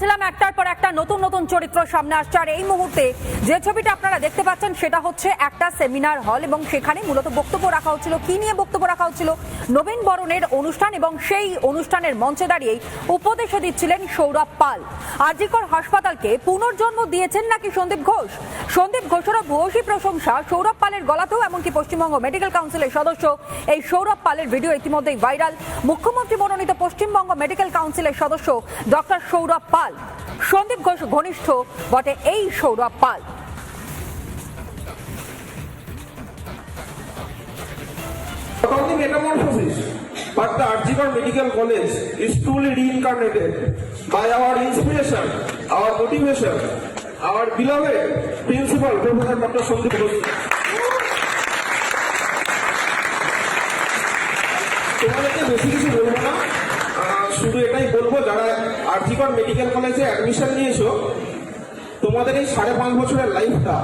বলেছিলাম একটার পর একটা নতুন নতুন চরিত্র সামনে আসছে। আর এই মুহূর্তে যে ছবিটা আপনারা দেখতে পাচ্ছেন, সেটা হচ্ছে একটা সেমিনার হল এবং সেখানে মূলত বক্তব্য রাখা হচ্ছিল। কি নিয়ে বক্তব্য রাখা হচ্ছিল? নবীন বরণের অনুষ্ঠান এবং সেই অনুষ্ঠানের মঞ্চে দাঁড়িয়ে উপদেশে দিচ্ছিলেন সৌরভ পাল। আজিকর হাসপাতালকে পুনর্জন্ম দিয়েছেন নাকি সন্দীপ ঘোষ? সন্দীপ ঘোষেরও ভূয়সী প্রশংসা সৌরভ পালের গলাতেও, এমনকি পশ্চিমবঙ্গ মেডিকেল কাউন্সিলের সদস্য এই সৌরভ পালের ভিডিও ইতিমধ্যেই ভাইরাল। মুখ্যমন্ত্রী মনোনীত পশ্চিমবঙ্গ মেডিকেল কাউন্সিলের সদস্য ডক্টর সৌরভ পাল। সন্দীপ ঘোষ ঘনিষ্ঠ বটে এই Sourav Pal but the Arjivar Medical College is truly reincarnated by our inspiration, our motivation, our beloved principal, Professor Dr. Sandeep Ghosh. তোমাদেরকে বেশি কিছু বলব না আহ, শুধু এটাই বলব যারা আর্জিকর মেডিকেল কলেজে অ্যাডমিশন নিয়েছো তোমাদের এই সাড়ে পাঁচ বছরের লাইফটা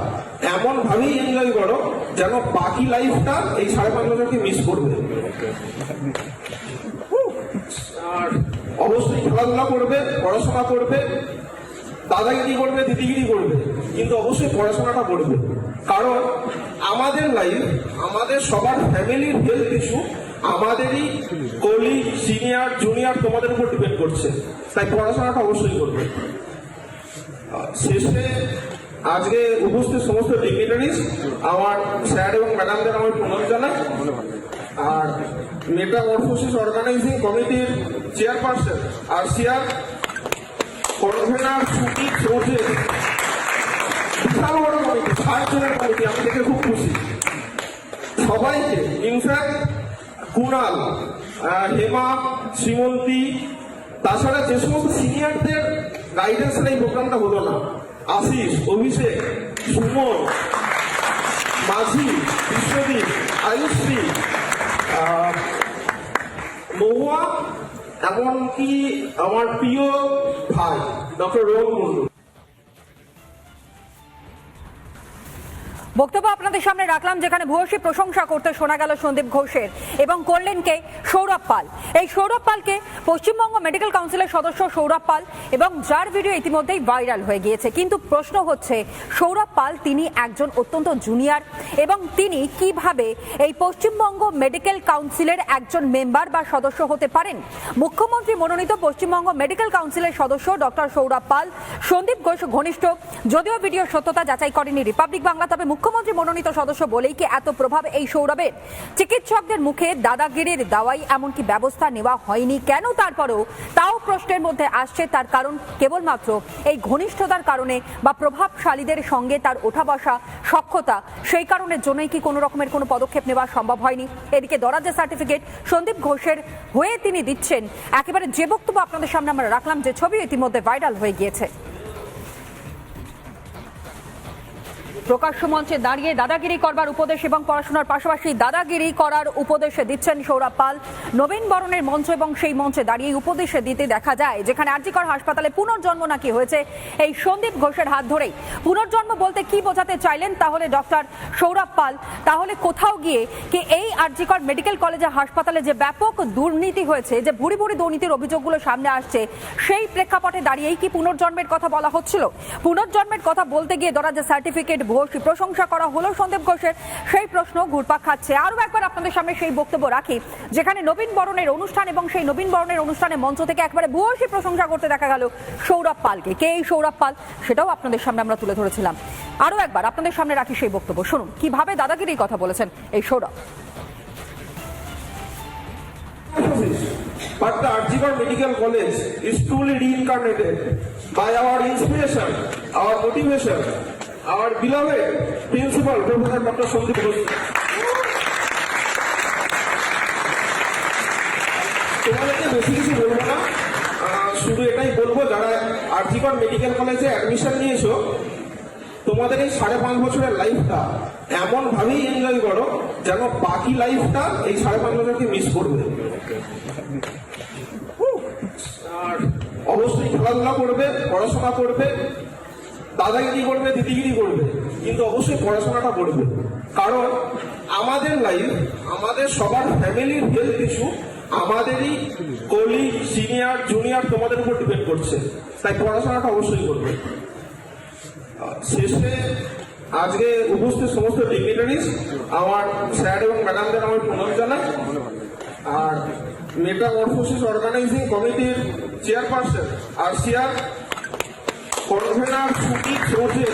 এমন ভাবেই এনজয় করো যেন বাকি লাইফটা এই সাড়ে পাঁচ বছরকে মিস করবে। আর অবশ্যই খেলাধুলা করবে, পড়াশোনা করবে, দাদাগিরি করবে, দিদিগিরি করবে, কিন্তু অবশ্যই পড়াশোনাটা করবে। কারণ আমাদের লাইফ আমাদের সবার ফ্যামিলির হেলথ ইস্যু আমাদেরই কলি সিনিয়র জুনিয়র তোমাদের উপর ডিপেন্ড করছে। তাই পড়াশোনাটা অবশ্যই করবে। শেষে আজকে উপস্থিত সমস্ত ডিগনিটারিজ আমার স্যার এবং ম্যাডামদের আমার প্রণাম জানাই। আর মেটা মেটামরফোসিস অর্গানাইজিং কমিটির চেয়ারপারসন আর সিআর কনভেনার চৌধুরী বিশাল বড় কমিটি ষাট জনের কমিটি আমি দেখে খুব খুশি সবাইকে ইনফ্যাক্ট কুণাল হেমা শ্রীমন্তী তাছাড়া যে সমস্ত সিনিয়রদের গাইডেন্সের এই প্রোগ্রামটা হলো না আশিস অভিষেক সুমন মাঝি বিশ্বদীপ আয়ুশ্রী মহুয়া এমনকি আমার প্রিয় ভাই ডক্টর রোহন মুন্ডু বক্তব্য আপনাদের সামনে রাখলাম, যেখানে ভূয়সী প্রশংসা করতে শোনা গেল সন্দীপ ঘোষের এবং করলেন কে? সৌরভ পাল। এই সৌরভ পালকে পশ্চিমবঙ্গ মেডিকেল কাউন্সিলের সদস্য সৌরভ পাল এবং যার ভিডিও ইতিমধ্যেই ভাইরাল হয়ে গিয়েছে। কিন্তু প্রশ্ন হচ্ছে, সৌরভ পাল তিনি একজন অত্যন্ত জুনিয়র এবং তিনি কীভাবে এই পশ্চিমবঙ্গ মেডিকেল কাউন্সিলের একজন মেম্বার বা সদস্য হতে পারেন? মুখ্যমন্ত্রী মনোনীত পশ্চিমবঙ্গ মেডিকেল কাউন্সিলের সদস্য ডক্টর সৌরভ পাল, সন্দীপ ঘোষ ঘনিষ্ঠ, যদিও ভিডিও সত্যতা যাচাই করেনি রিপাবলিক বাংলা, তবে মুখ্যমন্ত্রী মনোনীত সদস্য বলেই কি এত প্রভাব এই সৌরভের? চিকিৎসকদের মুখে দাদাগিরির দাওয়াই এমনকি ব্যবস্থা নেওয়া হয়নি কেন তারপরেও? তাও প্রশ্নের মধ্যে আসছে তার কারণ কেবলমাত্র এই ঘনিষ্ঠতার কারণে বা প্রভাবশালীদের সঙ্গে তার ওঠা বসা সক্ষতা, সেই কারণের জন্যই কি কোনো রকমের কোনো পদক্ষেপ নেওয়া সম্ভব হয়নি? এদিকে দরাজের সার্টিফিকেট সন্দীপ ঘোষের হয়ে তিনি দিচ্ছেন। একেবারে যে বক্তব্য আপনাদের সামনে আমরা রাখলাম, যে ছবি ইতিমধ্যে ভাইরাল হয়ে গিয়েছে। প্রকাশ্য মঞ্চে দাঁড়িয়ে দাদাগিরি করবার উপদেশ এবং পড়াশোনার পাশাপাশি দাদাগিরি করার উপদেশে দিচ্ছেন সৌরভ পাল। নবীন বরণের মঞ্চ এবং সেই মঞ্চে দাঁড়িয়ে উপদেশে দিতে দেখা যায়, যেখানে আরজিকর হাসপাতালে পুনর্জন্ম নাকি হয়েছে এই সন্দীপ ঘোষের হাত ধরেই। পুনর্জন্ম বলতে কি বোঝাতে চাইলেন তাহলে ডক্টর সৌরভ পাল? তাহলে কোথাও গিয়ে কি এই আরজিকর মেডিকেল কলেজে হাসপাতালে যে ব্যাপক দুর্নীতি হয়েছে, যে ভুরি ভুরি দুর্নীতির অভিযোগগুলো সামনে আসছে, সেই প্রেক্ষাপটে দাঁড়িয়েই কি পুনর্জন্মের কথা বলা হচ্ছিল? পুনর্জন্মের কথা বলতে গিয়ে দরাজে সার্টিফিকেট ঘোষ প্রশংসা করা হলো সন্দীপ ঘোষের সেই প্রশ্ন ঘুরপাক খাচ্ছে। আরও একবার আপনাদের সামনে সেই বক্তব্য রাখি যেখানে নবীন বরণের অনুষ্ঠান এবং সেই নবীন বরণের অনুষ্ঠানে মঞ্চ থেকে একবারে ভূয়সী প্রশংসা করতে দেখা গেল সৌরভ পালকে। কে এই সৌরভ পাল? সেটাও আপনাদের সামনে আমরা তুলে ধরেছিলাম। আরও একবার আপনাদের সামনে রাখি সেই বক্তব্য। শুনুন কীভাবে দাদাগিরির কথা বলেছেন এই Sourav? But the Arjivar Medical College is truly reincarnated by our inspiration, our motivation, our beloved principal, Professor Dr. Sandeep Ghosh. তোমাদেরকে বেশি কিছু বলব না শুধু এটাই বলব যারা আর্জিকর মেডিকেল কলেজে অ্যাডমিশন নিয়েছো তোমাদের এই সাড়ে পাঁচ বছরের লাইফটা এমন ভাবেই এনজয় করো যেন বাকি লাইফটা এই সাড়ে পাঁচ বছরকে মিস করবে আর অবশ্যই খেলাধুলা করবে পড়াশোনা করবে দাদাগিরি করবে, দিদিগিরি করবে, কিন্তু অবশ্যই পড়াশোনাটা করবে। কারণ আমাদের লাইফ আমাদের সবার ফ্যামিলির হেলথ ইস্যু আমাদেরই কলি সিনিয়র জুনিয়র তোমাদের উপর ডিপেন্ড করছে। তাই পড়াশোনাটা অবশ্যই করবে। শেষে আজকে উপস্থিত সমস্ত ডিগনিটারিজ আমার স্যার এবং ম্যাডামদের আমার প্রণাম জানাই। আর মেটা মেটামরফোসিস অর্গানাইজিং কমিটির চেয়ারপারসন আর সিআর কনভেনার ছুটি চৌধুরী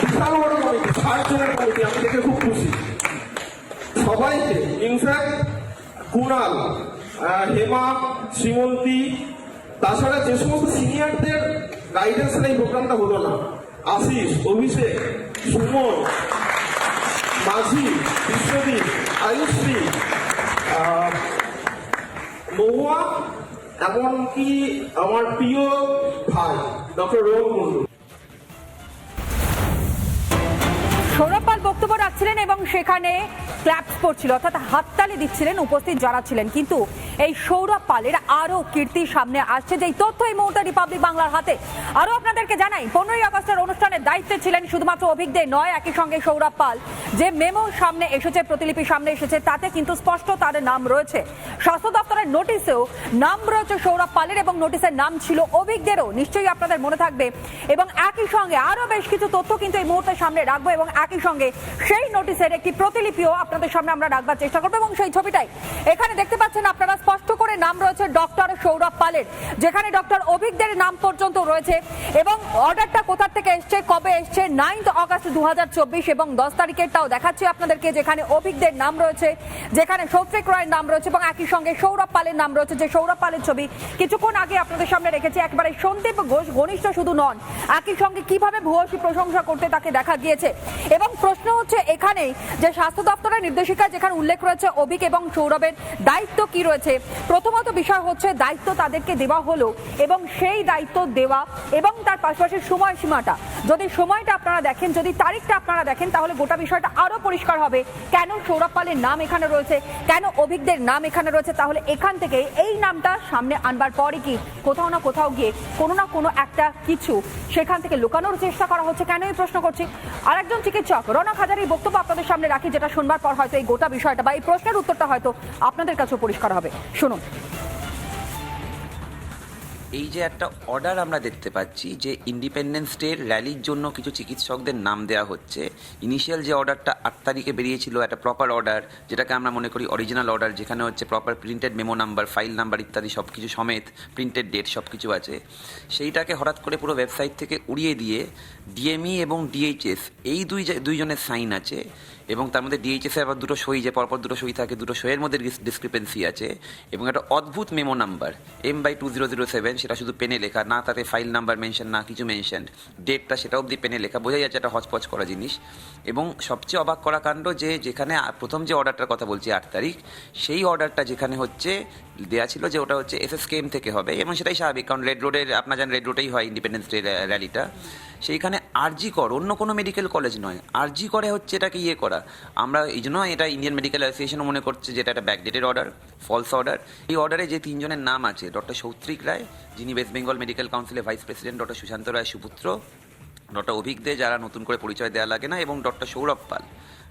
বিশাল বড় কমিটি ষাট জনের কমিটি আমি দেখে খুব খুশি সবাইকে ইনফ্যাক্ট কুণাল হেমা শ্রীমন্তী তাছাড়া যে সমস্ত সিনিয়রদের গাইডেন্স এই প্রোগ্রামটা হলো না আশিস অভিষেক সুমন মাঝি বিশ্বদীপ আয়ুশ্রী আহ, মহুয়া এমনকি আমার প্রিয় ভাই ডক্টর রোহন কুণ্ডু রাখছিলেন এবং সেখানে ক্ল্যাপস করছিল, অর্থাৎ হাততালি দিচ্ছিলেন, উপস্থিত যারা ছিলেন। কিন্তু এই সৌরভ পালের আরও কীর্তি সামনে আসছে। যেই তথ্য এই মুহূর্তে রিপাবলিক বাংলার হাতে। আরও আপনাদেরকে জানাই, পনেরোই আগস্টের অনুষ্ঠানের দায়িত্বে ছিলেন শুধুমাত্র অভিজ্ঞদের নয়, একই সঙ্গে সৌরভ পাল। যে মেমো সামনে এসেছে, প্রতিলিপি সামনে এসেছে, তাতে কিন্তু স্পষ্ট তার নাম রয়েছে। স্বাস্থ্য দপ্তরের নোটিশেও নাম রয়েছে সৌরভ পালের এবং নোটিশের নাম ছিল অভিজ্ঞদেরও নিশ্চয়ই আপনাদের মনে থাকবে। এবং একই সঙ্গে আরও বেশ কিছু তথ্য কিন্তু এই মুহূর্তে সামনে রাখব এবং একই সঙ্গে সেই নোটিশের একটি প্রতিলিপিও আপনাদের সামনে আমরা রাখবার চেষ্টা করব এবং সেই ছবিটাই। এখানে দেখতে পাচ্ছেন আপনারা স্পষ্ট করে নাম রয়েছে ডক্টর সৌরভ পালের, যেখানে ডক্টর অভিজ্ঞদের নাম পর্যন্ত রয়েছে এবং অর্ডারটা কোথা থেকে এসছে, কবে এসছে নাইন্থ অগস্ট দু এবং দশ তারিখেরটাও দেখাচ্ছি আপনাদেরকে, যেখানে অভিজ্ঞদের নাম রয়েছে, যেখানে সৌত্রিক রায়ের নাম রয়েছে এবং একই সঙ্গে সৌরভ পালের নাম রয়েছে, যে সৌরভ পালের ছবি কিছুক্ষণ আগে আপনাদের সামনে রেখেছি। একবারে সন্দীপ ঘোষ, ঘনিষ্ঠ শুধু নন, একই সঙ্গে কীভাবে ভূয়সী প্রশংসা করতে তাকে দেখা গিয়েছে এবং প্রশ্ন হচ্ছে এখানে যে স্বাস্থ্য দপ্তরের নির্দেশিকা যেখানে উল্লেখ রয়েছে অভিক এবং সৌরভের দায়িত্ব কি রয়েছে, প্রথমত বিষয় হচ্ছে দায়িত্ব তাদেরকে দেওয়া হলো এবং সেই দায়িত্ব দেওয়া এবং তার পাশাপাশি সময়সীমাটা। যদি সময়টা আপনারা দেখেন, যদি তারিখটা আপনারা দেখেন, তাহলে গোটা বিষয়টা আরও পরিষ্কার হবে। কেন সৌরভ পালের নাম এখানে রয়েছে? কেন অভিজ্ঞদের নাম এখানে রয়েছে? তাহলে এখান থেকে এই নামটা সামনে আনবার পরে কি কোথাও না কোথাও গিয়ে কোনো না কোনো একটা কিছু সেখান থেকে লুকানোর চেষ্টা করা হচ্ছে। কেন এই প্রশ্ন করছি? আরেকজন চিকিৎসক, রনক হাজারির বক্তব্য আপনাদের সামনে রাখি, যেটা শুনবার পর হয়তো এই গোটা বিষয়টা বা এই প্রশ্নের উত্তরটা হয়তো আপনাদের কাছেও পরিষ্কার হবে। শুনুন। এই যে একটা অর্ডার আমরা দেখতে পাচ্ছি যে ইন্ডিপেন্ডেন্স ডের র্যালির জন্য কিছু চিকিৎসকদের নাম দেওয়া হচ্ছে। ইনিশিয়াল যে অর্ডারটা আট তারিখে বেরিয়েছিল, একটা প্রপার অর্ডার যেটাকে আমরা মনে করি অরিজিনাল অর্ডার যেখানে হচ্ছে proper printed memo number file number ইত্যাদি সব কিছু সমেত প্রিন্টেড ডেট সব কিছু আছে। সেইটাকে হঠাৎ করে পুরো ওয়েবসাইট থেকে উড়িয়ে দিয়ে ডিএমই এবং ডিএইচএস এই দুই দুইজনের সাইন আছে। এবং তার মধ্যে ডিএইচএস আবার দুটো সই যে পরপর দুটো সই থাকে, দুটো সইয়ের মধ্যে ডিসক্রিপেন্সি আছে এবং একটা অদ্ভুত memo number M by two zero zero seven সেটা শুধু পেনে লেখা, না তাতে ফাইল নাম্বার মেনশন না কিছু মেনশন ডেটটা সেটা অবধি পেনে লেখা, বোঝাই যাচ্ছে একটা হচপচ করা জিনিস। এবং সবচেয়ে অবাক করা কাণ্ড যে, যেখানে প্রথম যে অর্ডারটার কথা বলছি আট তারিখ, সেই অর্ডারটা যেখানে হচ্ছে দেয়া ছিল যে ওটা হচ্ছে এসএসকেএম থেকে হবে এবং সেটাই স্বাভাবিক, কারণ রেড রোডের আপনার জানেন রেড রোডেই হয় ইন্ডিপেন্ডেন্স ডে র্যালিটা সেইখানে আরজি কর, অন্য কোনো মেডিকেল কলেজ নয়। আরজি করে হচ্ছে এটাকে ইয়ে করা। আমরা এই জন্য এটা ইন্ডিয়ান মেডিকেল অ্যাসোসিয়েশনও মনে করছে যে এটা একটা ব্যাকডেটেড অর্ডার ফলস অর্ডার এই অর্ডারে যে তিনজনের নাম আছে ডক্টর সৌত্রিক রায়, যিনি ওয়েস্ট বেঙ্গল মেডিকেল কাউন্সিলের vice president doctor Sushanta Roy সুপুত্র doctor Abhik De, যারা নতুন করে পরিচয় দেওয়া লাগে না, এবং ডক্টর সৌরভ পাল।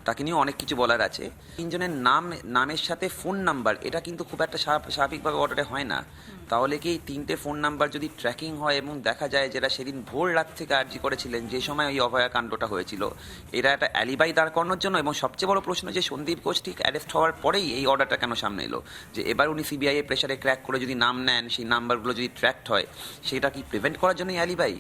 তাকে নিয়েও অনেক কিছু বলার আছে। তিনজনের নাম, নামের সাথে ফোন নাম্বার এটা কিন্তু খুব একটা স্বাভাবিকভাবে অর্ডারে হয় না। তাহলে কি তিনটে ফোন নাম্বার যদি ট্র্যাকিং হয় এবং দেখা যায় যেটা সেদিন ভোর রাত থেকে আর্জি করেছিলেন, যে সময় ওই অভয়াকাণ্ডটা হয়েছিল, এরা একটা অ্যালিবাই দাঁড় করানোর জন্য এবং সবচেয়ে বড় প্রশ্ন যে সন্দীপ ঘোষ ঠিক অ্যারেস্ট হওয়ার পরেই এই অর্ডারটা কেন সামনে এলো? যে এবার উনি সিবিআই এর প্রেশারে ক্র্যাক করে যদি নাম নেন, সেই নাম্বারগুলো যদি ট্র্যাকড হয়, সেটা কি প্রিভেন্ট করার জন্য অ্যালিবাই